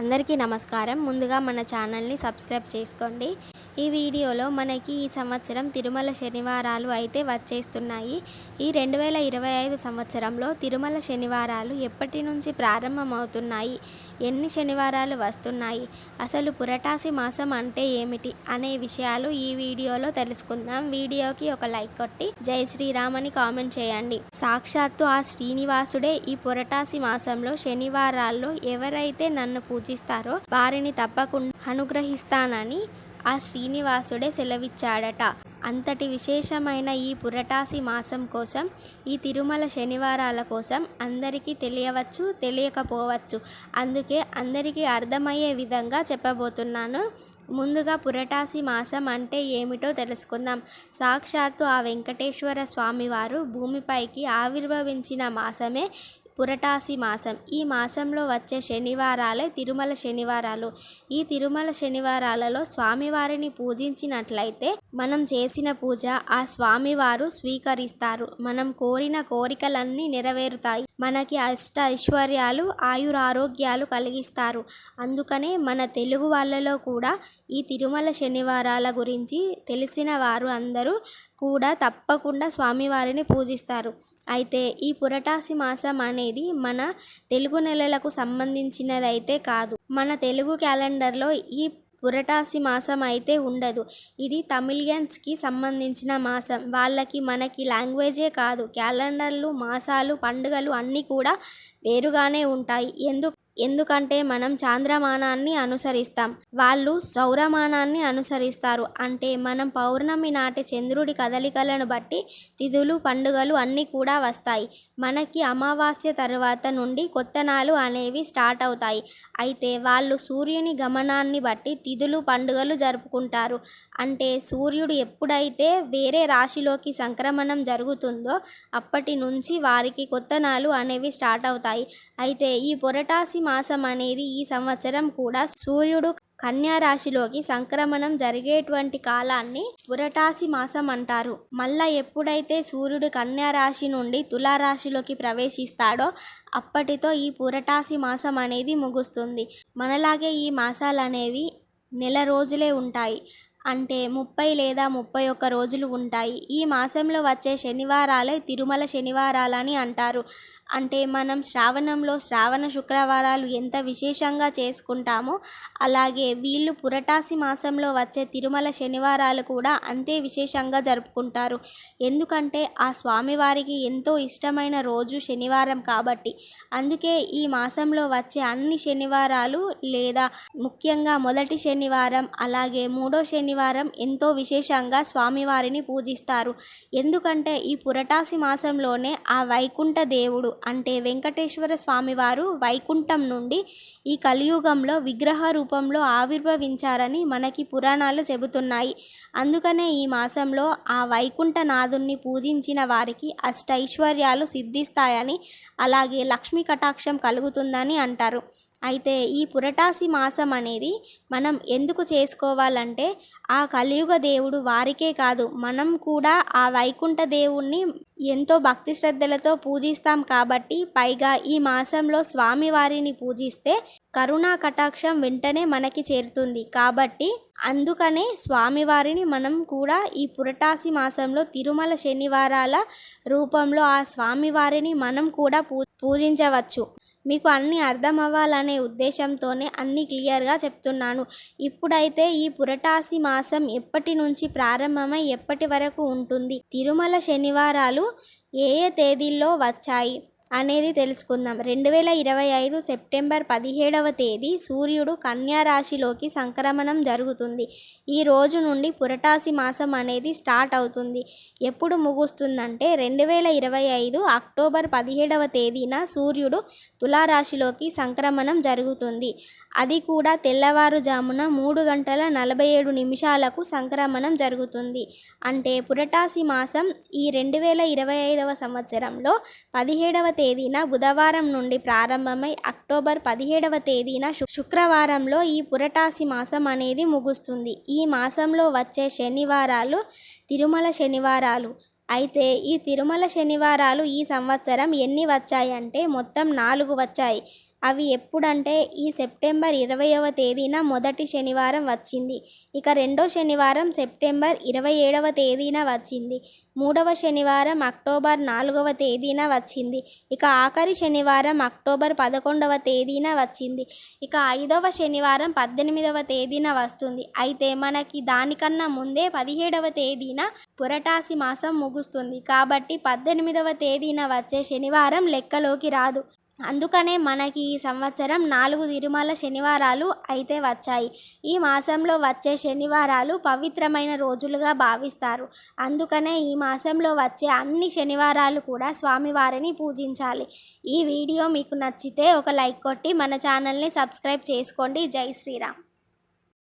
అందరికీ నమస్కారం. ముందుగా మన ఛానల్ని సబ్స్క్రైబ్ చేసుకోండి. ఈ వీడియోలో మనకి ఈ సంవత్సరం తిరుమల శనివారాలు అయితే వచ్చేస్తున్నాయి. ఈ రెండు వేల ఇరవై ఐదు సంవత్సరంలో తిరుమల శనివారాలు ఎప్పటి నుంచి ప్రారంభమవుతున్నాయి? ఎన్ని శనివారాలు వస్తున్నాయి? అసలు పురటాసి మాసం అంటే ఏమిటి? అనే విషయాలు ఈ వీడియోలో తెలుసుకుందాం. వీడియోకి ఒక లైక్ కొట్టి జై శ్రీరామ్ అని కామెంట్ చేయండి. సాక్షాత్తు ఆ శ్రీనివాసుడే ఈ పురటాసి మాసంలో శనివారాల్లో ఎవరైతే నన్ను పూజిస్తారో వారిని తప్పకుండా అనుగ్రహిస్తానని ఆ శ్రీనివాసుడే సెలవిచ్చాడట. అంతటి విశేషమైన ఈ పురటాసి మాసం కోసం ఈ తిరుమల శనివారాల కోసం అందరికీ తెలియవచ్చు తెలియకపోవచ్చు. అందుకే అందరికీ అర్థమయ్యే విధంగా చెప్పబోతున్నాను. ముందుగా పురటాసి మాసం అంటే ఏమిటో తెలుసుకుందాం. సాక్షాత్తు ఆ వెంకటేశ్వర స్వామివారు భూమిపైకి ఆవిర్భవించిన మాసమే పురటాసి మాసం. ఈ మాసంలో వచ్చే శనివారాలే తిరుమల శనివారాలు. ఈ తిరుమల శనివారాలలో స్వామివారిని పూజించినట్లయితే మనం చేసిన పూజ ఆ స్వామివారు స్వీకరిస్తారు. మనం కోరిన కోరికలన్నీ నెరవేరుతాయి. మనకి అష్ట ఐశ్వర్యాలు ఆయురారోగ్యాలు కలిగిస్తారు. అందుకనే మన తెలుగు వాళ్ళలో కూడా ఈ తిరుమల శనివారాల గురించి తెలిసిన వారు అందరూ కూడా తప్పకుండా స్వామివారిని పూజిస్తారు. అయితే ఈ పురటాసి మాసం అనేది మన తెలుగు నెలలకు సంబంధించినదైతే కాదు. మన తెలుగు క్యాలెండర్లో ఈ పురటాసి మాసం అయితే ఉండదు. ఇది తమిళియన్స్కి సంబంధించిన మాసం. వాళ్ళకి మనకి లాంగ్వేజే కాదు. క్యాలెండర్లు మాసాలు పండుగలు అన్నీ కూడా వేరుగానే ఉంటాయి. ఎందుకు ఎందుకంటే మనం చాంద్రమానాన్ని అనుసరిస్తాం. వాళ్ళు సౌరమానాన్ని అనుసరిస్తారు. అంటే మనం పౌర్ణమి నాటి చంద్రుడి కదలికలను బట్టి తిథులు పండుగలు అన్నీ కూడా వస్తాయి. మనకి అమావాస్య తర్వాత నుండి కొత్తనాలు అనేవి స్టార్ట్ అవుతాయి. అయితే వాళ్ళు సూర్యుని గమనాన్ని బట్టి తిథులు పండుగలు జరుపుకుంటారు. అంటే సూర్యుడు ఎప్పుడైతే వేరే రాశిలోకి సంక్రమణం జరుగుతుందో అప్పటి నుంచి వారికి కొత్తనాలు అనేవి స్టార్ట్ అవుతాయి. అయితే ఈ పొరటాసి మాసం అనేది ఈ సంవత్సరం కూడా సూర్యుడు కన్యా రాశిలోకి సంక్రమణం జరిగేటువంటి కాలాన్ని పురటాసి మాసం అంటారు. మళ్ళా ఎప్పుడైతే సూర్యుడు కన్యా రాశి నుండి తులారాశిలోకి ప్రవేశిస్తాడో అప్పటితో ఈ పురటాసి మాసం అనేది ముగుస్తుంది. మనలాగే ఈ మాసాలు అనేవి నెల రోజులే ఉంటాయి. అంటే ముప్పై లేదా ముప్పై ఒక్క రోజులు ఉంటాయి. ఈ మాసంలో వచ్చే శనివారాలే తిరుమల శనివారాలని అంటారు. అంటే మనం శ్రావణంలో శ్రావణ శుక్రవారాలు ఎంత విశేషంగా చేసుకుంటామో అలాగే వీళ్ళు పురటాసి మాసంలో వచ్చే తిరుమల శనివారాలు కూడా అంతే విశేషంగా జరుపుకుంటారు. ఎందుకంటే ఆ స్వామివారికి ఎంతో ఇష్టమైన రోజు శనివారం కాబట్టి. అందుకే ఈ మాసంలో వచ్చే అన్ని శనివారాలు లేదా ముఖ్యంగా మొదటి శనివారం అలాగే మూడో శనివారం ఎంతో విశేషంగా స్వామివారిని పూజిస్తారు. ఎందుకంటే ఈ పురటాసి మాసంలోనే ఆ వైకుంఠ దేవుడు అంటే వెంకటేశ్వర స్వామివారు వైకుంఠం నుండి ఈ కలియుగంలో విగ్రహ రూపంలో ఆవిర్భవించారని మనకి పురాణాలు చెబుతున్నాయి. అందుకనే ఈ మాసంలో ఆ వైకుంఠనాథుణ్ణి పూజించిన వారికి అష్టైశ్వర్యాలు సిద్ధిస్తాయని అలాగే లక్ష్మీ కటాక్షం కలుగుతుందని అంటారు. అయితే ఈ పురటాసి మాసం అనేది మనం ఎందుకు చేసుకోవాలంటే ఆ కలియుగ దేవుడు వారికే కాదు మనం కూడా ఆ వైకుంఠ దేవుణ్ణి ఎంతో భక్తి శ్రద్ధలతో పూజిస్తాం కాబట్టి పైగా ఈ మాసంలో స్వామివారిని పూజిస్తే కరుణా కటాక్షం వెంటనే మనకి చేరుతుంది. కాబట్టి అందుకనే స్వామివారిని మనం కూడా ఈ పురటాసి మాసంలో తిరుమల శనివారాల రూపంలో ఆ స్వామివారిని మనం కూడా పూ పూజించవచ్చు. మీకు అన్నీ అర్థం అవ్వాలనే ఉద్దేశంతోనే అన్నీ క్లియర్గా చెప్తున్నాను. ఇప్పుడైతే ఈ పురటాసి మాసం ఎప్పటి నుంచి ప్రారంభమై ఎప్పటి వరకు ఉంటుంది? తిరుమల శనివారాలు ఏ ఏ తేదీల్లో వచ్చాయి? అనేది తెలుసుకుందాం. రెండు వేల ఇరవై ఐదు సెప్టెంబర్ పదిహేడవ తేదీ సూర్యుడు కన్యా రాశిలోకి సంక్రమణం జరుగుతుంది. ఈ రోజు నుండి పురటాసి మాసం అనేది స్టార్ట్ అవుతుంది. ఎప్పుడు ముగుస్తుందంటే రెండు వేల ఇరవై ఐదు అక్టోబర్ పదిహేడవ తేదీన సూర్యుడు తులారాశిలోకి సంక్రమణం జరుగుతుంది. అది కూడా తెల్లవారుజామున మూడు గంటల నలభై ఏడు నిమిషాలకు సంక్రమణం జరుగుతుంది. అంటే పురటాసి మాసం ఈ రెండు వేల ఇరవై ఐదవ సంవత్సరంలో పదిహేడవ తేదీన బుధవారం నుండి ప్రారంభమై అక్టోబర్ పదిహేడవ తేదీన శుక్రవారంలో ఈ పురటాసి మాసం అనేది ముగుస్తుంది. ఈ మాసంలో వచ్చే శనివారాలు తిరుమల శనివారాలు. అయితే ఈ తిరుమల శనివారాలు ఈ సంవత్సరం ఎన్ని వచ్చాయంటే మొత్తం నాలుగు వచ్చాయి. అవి ఎప్పుడంటే ఈ సెప్టెంబర్ ఇరవైవ తేదీన మొదటి శనివారం వచ్చింది. ఇక రెండో శనివారం సెప్టెంబర్ ఇరవై ఏడవ తేదీన వచ్చింది. మూడవ శనివారం అక్టోబర్ నాలుగవ తేదీన వచ్చింది. ఇక ఆఖరి శనివారం అక్టోబర్ పదకొండవ తేదీన వచ్చింది. ఇక ఐదవ శనివారం పద్దెనిమిదవ తేదీన వస్తుంది. అయితే మనకి దానికన్నా ముందే పదిహేడవ తేదీన పురటాసి మాసం ముగుస్తుంది. కాబట్టి పద్దెనిమిదవ తేదీన వచ్చే శనివారం లెక్కలోకి రాదు. అందుకనే మనకి ఈ సంవత్సరం నాలుగు తిరుమల శనివారాలు అయితే వచ్చాయి. ఈ మాసంలో వచ్చే శనివారాలు పవిత్రమైన రోజులుగా భావిస్తారు. అందుకనే ఈ మాసంలో వచ్చే అన్ని శనివారాలు కూడా స్వామివారిని పూజించాలి. ఈ వీడియో మీకు నచ్చితే ఒక లైక్ కొట్టి మన ఛానల్ని సబ్స్క్రైబ్ చేసుకోండి. జై శ్రీరామ్.